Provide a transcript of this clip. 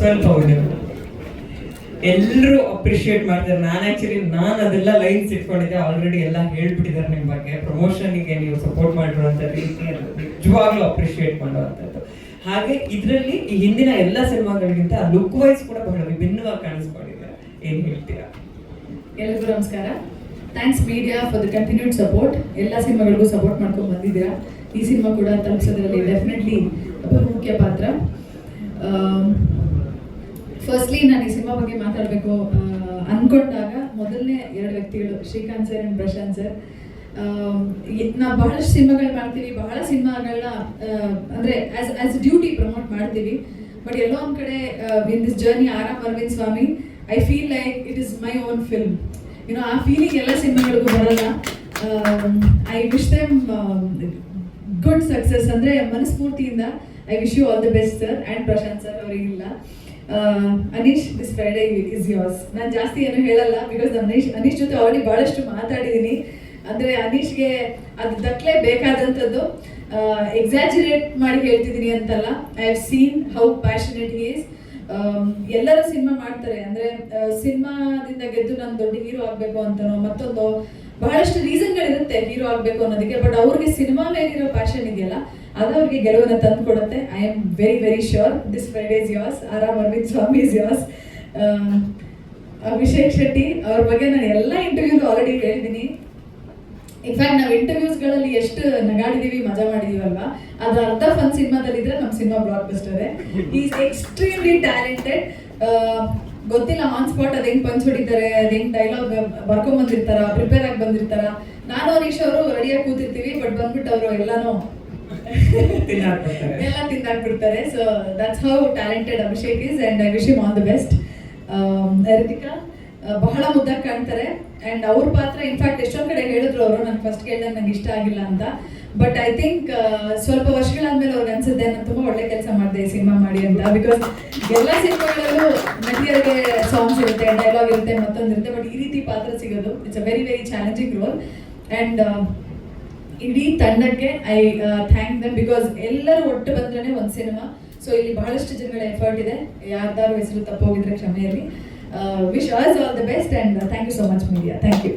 ಸ್ವಲ್ಪ ಹೋಗಿದ್ದು ಎಲ್ಲರೂ ಅಪ್ರಿಶಿಯೇಟ್ ಮಾಡ್ತಾರೆ. ನಾನು ಆ್ಯಕ್ಚುಲಿ ನಾನು ಅದೆಲ್ಲ ಲೈನ್ಸ್ ಇಟ್ಕೊಂಡಿದ್ದೆ. ಆಲ್ರೆಡಿ ಎಲ್ಲ ಹೇಳ್ಬಿಟ್ಟಿದ್ದಾರೆ ನಿಮ್ಮ ಬಗ್ಗೆ. ಪ್ರಮೋಷನಿಗೆ ನೀವು ಸಪೋರ್ಟ್ ಮಾಡಿರುವಂಥ ರೀತಿ ನಿಜವಾಗ್ಲೂ ಅಪ್ರಿಷಿಯೇಟ್ ಮಾಡುವಂಥದ್ದು. ಹಾಗೆ ಇದರಲ್ಲಿ ಈ ಹಿಂದಿನ ಎಲ್ಲ ಸಿನಿಮಾಗಳಿಗಿಂತ ಲುಕ್ ವೈಸ್ ಕೂಡ ಬಹಳ ವಿಭಿನ್ನವಾಗಿ ಕಾಣಿಸ್ಕೊಂಡಿದೆ. ಏನು ಹೇಳ್ತೀರಾ? ಎಲ್ರಿಗೂ ನಮಸ್ಕಾರ. Thanks media for the continued support ಎಲ್ಲ ಸಿನಿಮಾಗಳಿಗೂ ಸಪೋರ್ಟ್ ಮಾಡ್ಕೊಂಡು ಬಂದಿದ್ದೀರಾ? ಈ ಸಿನಿಮಾ ಕೂಡ ತಲುಪಿಸೋದ್ರಲ್ಲಿ ಡೆಫಿನೆಟ್ಲಿ ಮುಖ್ಯ ಪಾತ್ರ. ಫಸ್ಟ್ಲಿ ನಾನು ಈ ಸಿನಿಮಾ ಬಗ್ಗೆ ಮಾತಾಡಬೇಕು ಅಂದ್ಕೊಂಡಾಗ ಮೊದಲನೇ ಎರಡು ವ್ಯಕ್ತಿಗಳು, Srikanth sir and Prashanth sir ನಾವು ಬಹಳಷ್ಟು ಸಿನಿಮಾಗಳು ಮಾಡ್ತೀವಿ, ಬಹಳ ಸಿನಿಮಾಗಳನ್ನ ಅಂದರೆ ಆಸ್ ಆಸ್ ಡ್ಯೂಟಿ ಪ್ರಮೋಟ್ ಮಾಡ್ತೀವಿ. ಬಟ್ ಎಲ್ಲೋ ಒಂದು ಕಡೆ in this journey Aaram Aravind Swamy I feel like it is my own film you know ಆ ಫೀಲಿಂಗ್ ಎಲ್ಲ ಸಿನಿಮಾಗಳಿಗೂ ಬರಲ್ಲ. I wish them good success ಅಂದರೆ ಮನಸ್ಫೂರ್ತಿಯಿಂದ I wish you all the best sir and Prashanth sir ಅವರಿಗಿಲ್ಲ Aneesh this Friday is yours ನಾನು ಜಾಸ್ತಿ ಏನು ಹೇಳಲ್ಲ because Anish Anish ಜೊತೆ ಆಲ್ರೆಡಿ ಭಾಳಷ್ಟು ಮಾತಾಡಿದ್ದೀನಿ ಅಂದರೆ ಅನೀಶ್ಗೆ ಅದು ದಕ್ಕಲೇ ಬೇಕಾದಂಥದ್ದು ಎಕ್ಸಾಜುರೇಟ್ ಮಾಡಿ ಹೇಳ್ತಿದ್ದೀನಿ ಅಂತಲ್ಲ. I have seen how passionate is ಎಲ್ಲರೂ ಸಿನಿಮಾ ಮಾಡ್ತಾರೆ. ಅಂದರೆ ಸಿನಿಮಾದಿಂದ ಗೆದ್ದು ನಾನು ದೊಡ್ಡ ಹೀರೋ ಆಗಬೇಕು ಅಂತನೋ ಮತ್ತೊಂದು ಬಹಳಷ್ಟು ರೀಸನ್ಗಳಿರುತ್ತೆ ಹೀರೋ ಆಗಬೇಕು ಅನ್ನೋದಕ್ಕೆ, ಬಟ್ ಅವ್ರಿಗೆ ಸಿನಿಮಾ ಮೇಲಿರೋ ಪ್ಯಾಷನ್ ಇದೆಯಲ್ಲ, ಅದು ಅವ್ರಿಗೆ ಗೆಲುವನ್ನ ತಂದು ಕೊಡುತ್ತೆ. I am very very sure this Friday is yours Aaram Aravind Swamy is yours Abhishek Shetty ಅವ್ರ ಬಗ್ಗೆ ನಾನು ಎಲ್ಲ ಇಂಟರ್ವ್ಯೂಲು ಆಲ್ರೆಡಿ ಹೇಳಿದ್ದೀನಿ ಇನ್ಫ್ಯಾಕ್ಟ್ ನಾವು ಇಂಟರ್ವ್ಯೂಸ್ಗಳಲ್ಲಿ ಎಷ್ಟು ನಗಾಡಿದೀವಿ, ಮಜಾ ಮಾಡಿದೀವಲ್ವಾ, ಅದ್ರ ಅರ್ಧ ಫನ್ ಸಿನಿಮಾದಲ್ಲಿ ಇದ್ರೆ ನಮ್ಮ ಸಿನಿಮಾ ಬ್ಲಾಕ್ ಬಸ್ಟರೇ ಈಸ್ ಎಕ್ಸ್ಟ್ರೀಮ್ಲಿ ಟ್ಯಾಲೆಂಟೆಡ್ ಗೊತ್ತಿಲ್ಲ ಆನ್ ಸ್ಪಾಟ್ ಅದ್ ಹೆಂಗ್ ಪಂಚ್ ಹೊಡಿತಾರೆ ಅದ್ ಹೆಂಗ್ ಡೈಲಾಗ್ ಬರ್ಕೊಂಡ್ ಬಂದಿರ್ತಾರ ಪ್ರಿಪೇರ್ ಆಗಿ ಬಂದಿರ್ತಾರ. ನಾನು ಅನೀಶ್ ಅವರು ರೆಡಿಯಾಗಿ ಕೂತಿರ್ತೀವಿ ಬಟ್ ಬಂದ್ಬಿಟ್ಟು ಅವರು ಎಲ್ಲಾನು. ಎಲ್ಲ ತಿಂದಾಕ್ಬಿಡ್ತಾರೆ. So that's how talented Abhishek is and I wish all the best Ritika ಆ, ಬಹಳ ಮುದ್ದಾಗಿ ಕಾಣ್ತಾರೆ. ಅಂಡ್ ಅವ್ರ ಪಾತ್ರ ಇನ್ಫ್ಯಾಕ್ಟ್ ಎಷ್ಟೊಂದ್ ಕಡೆ ಹೇಳಿದ್ರು ಅವರು ನಾನು ಫಸ್ಟ್ ಕೇಳಿದಾಗ ನಂಗೆ ಇಷ್ಟ ಆಗಿಲ್ಲ ಅಂತ. ಬಟ್ ಐ ಥಿಂಕ್ ಸ್ವಲ್ಪ ವರ್ಷಗಳಾದ್ಮೇಲೆ ಅವ್ರಿಗೆ ಅನ್ಸುತ್ತೆ, ನಾನು ತುಂಬಾ ಒಳ್ಳೆ ಕೆಲಸ ಮಾಡಿದೆ, ಸಿನಿಮಾ ಮಾಡಿ ಅಂತ. ಬಿಕಾಸ್ ಎಲ್ಲ ಸಿನಿಮಾಗಳಲ್ಲೂ ನಟಿಯರಿಗೆ ಸಾಂಗ್ಸ್ ಇರುತ್ತೆ ಡೈಲಾಗ್ ಇರುತ್ತೆ, ಮತ್ತೊಂದು ಇರುತ್ತೆ. ಬಟ್ ಈ ರೀತಿ ಪಾತ್ರ ಸಿಗೋದು it's a very very challenging role and ಇಡೀ ತಂಡಕ್ಕೆ ಐ ಥ್ಯಾಂಕ್ ದಮ್ ಬಿಕಾಸ್ ಎಲ್ಲರೂ ಒಟ್ಟು ಬಂದ್ರೆ ಒಂದು ಸಿನಿಮಾ. ಸೊ ಇಲ್ಲಿ ಬಹಳಷ್ಟು ಜನಗಳ ಎಫರ್ಟ್ ಇದೆ. ಯಾರ್ದಾರು ಹೆಸರು ತಪ್ಪೋಗಿದ್ರೆ ಕ್ಷಮೆಯಲ್ಲಿ wish all the best and thank you so much media thank you